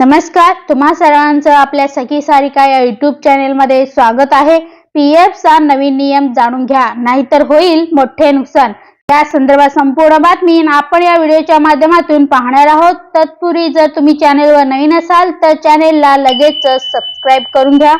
नमस्कार तुम्हा सर्वांचं आपल्या सखी सारिका या युट्यूब चॅनेलमध्ये स्वागत आहे. पी चा नवीन नियम जाणून घ्या नाहीतर होईल मोठे नुकसान. या संदर्भात संपूर्ण बातमी आपण या व्हिडिओच्या माध्यमातून पाहणार आहोत. तत्पूर्वी जर तुम्ही चॅनेलवर नवीन असाल तर चॅनेलला लगेच सबस्क्राईब करून घ्या.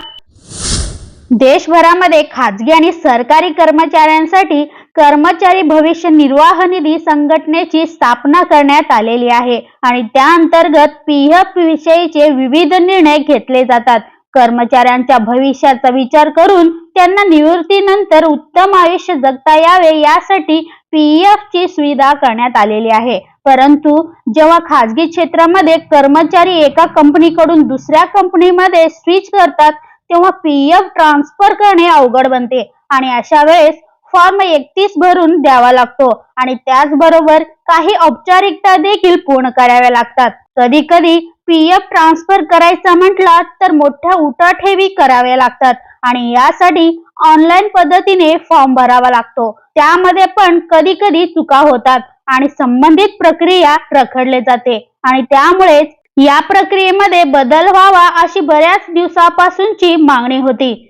देशभरामध्ये खाजगी आणि सरकारी कर्मचाऱ्यांसाठी कर्मचारी भविष्य निर्वाह निधी संघटनेची स्थापना करण्यात आलेली आहे आणि त्या अंतर्गत पीएफ विषयीचे विविध निर्णय घेतले जातात. कर्मचाऱ्यांच्या भविष्याचा विचार करून त्यांना निवृत्तीनंतर उत्तम आयुष्य जगता यावे यासाठी पीएफ ची सुविधा करण्यात आलेली आहे. परंतु जेव्हा खाजगी क्षेत्रामध्ये कर्मचारी एका कंपनीकडून दुसऱ्या कंपनीमध्ये स्विच करतात तेव्हा पीएफ ट्रान्सफर करणे अवघड बनते आणि अशा वेळेस फॉर्म एकतीस भरून द्यावा लागतो. आणि त्याचबरोबर काही औपचारिकता देखील पूर्ण कराव्या लागतात. कधी कधी पीएफ ट्रान्सफर करायचा म्हटला तर मोठ्या उठाठेवी कराव्या लागतात. आणि यासाठी ऑनलाईन पद्धतीने फॉर्म भरावा लागतो. त्यामध्ये पण कधी कधी चुका होतात आणि संबंधित प्रक्रिया रखडले जाते. आणि त्यामुळेच या प्रक्रियेमध्ये बदल व्हावा अशी बऱ्याच दिवसापासूनची मागणी होती.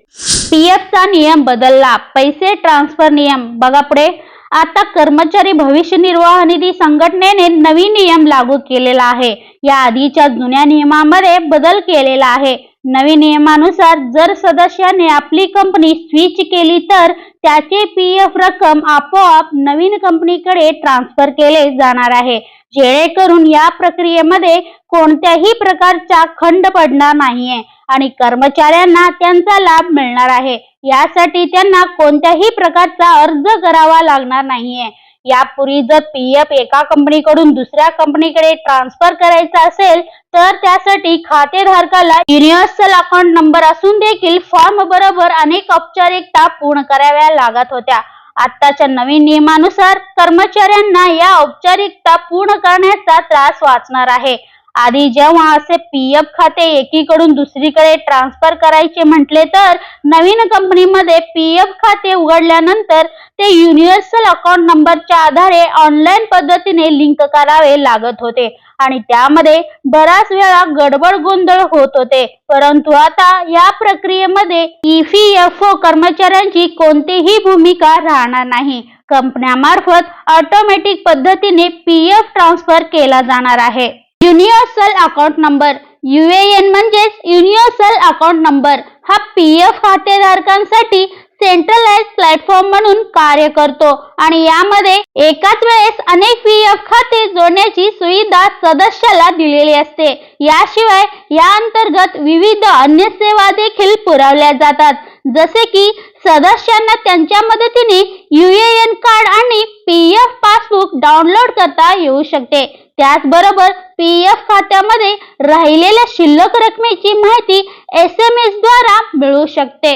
पीएफचा नियम बदलला. पैसे ट्रान्सफर नियम. बघा पुढे. आता कर्मचारी भविष्य निर्वाह निधी संघटनेने नवीन नियम लागू केलेला आहे. या आधीच्या जुन्या नियमामध्ये बदल केलेला आहे. नवीन नियमानुसार जर सदस्याने आपली कंपनी स्विच केली तर त्याचे पीएफ रक्कम आपोआप नवीन कंपनीकडे ट्रान्सफर केले जाणार आहे. जेणेकरून या प्रक्रियेमध्ये कोणत्याही प्रकारचा खंड पडणार नाहीये आणि कर्मचाऱ्यांना त्यांचा लाभ मिळणार आहे. यासाठी त्यांना कोणत्याही प्रकारचा अर्ज करावा लागणार नाहीये. यापूर्वी जर पी एफ एका कंपनीकडून दुसऱ्या कंपनीकडे ट्रान्सफर करायचा असेल तर त्यासाठी खातेधारकाला युनिव्हर्सल अकाउंट नंबर असून देखील फॉर्म बरोबर अनेक औपचारिकता पूर्ण कराव्या लागत होत्या. आताच्या नवीन नियमानुसार कर्मचाऱ्यांना या औपचारिकता पूर्ण करण्याचा त्रास वाचणार आहे. आधी जेव्हा असे पी एफ खाते एकीकडून दुसरीकडे ट्रान्सफर करायचे म्हटले तर नवीन कंपनीमध्ये पीएफ खाते उघडल्यानंतर ते युनिव्हर्सल अकाउंट नंबरच्या आधारे ऑनलाईन पद्धतीने लिंक करावे लागत होते. आणि त्यामध्ये बराच वेळा गडबड गोंधळ होत होते. परंतु आता या प्रक्रियेमध्ये ईपीएफओ कर्मचाऱ्यांची कोणतीही भूमिका राहणार नाही. कंपन्यामार्फत ऑटोमॅटिक पद्धतीने पीएफ ट्रान्सफर केला जाणार आहे. Universal account number. युएएन म्हणजेच युनिव्हर्सल अकाउंट नंबर. हा पी एफ खातेधारकांसाठी सेंट्रलाइज प्लॅटफॉर्म म्हणून कार्य करतो आणि यामध्ये एकाच वेळेस अनेक पीएफ खाते जोडण्याची सुविधा सदस्याला दिलेली असते. याशिवाय या अंतर्गत विविध अन्य सेवा देखील पुरवल्या जातात. जसे की सदस्यांना त्यांच्या मदतीने युएएन कार्ड आणि पीएफ पासबुक डाउनलोड करता येऊ शकते. त्याचबरोबर पी एफ खात्यामध्ये राहिलेल्या शिल्लक रकमेची माहिती एस एम एस द्वारा मिळू शकते.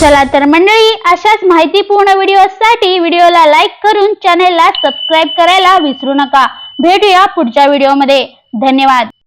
चला तर मंडळी अशाच माहितीपूर्ण व्हिडिओसाठी व्हिडिओला लाईक करून चॅनेलला सबस्क्राईब करायला विसरू नका. भेटूया पुढच्या व्हिडिओमध्ये. धन्यवाद.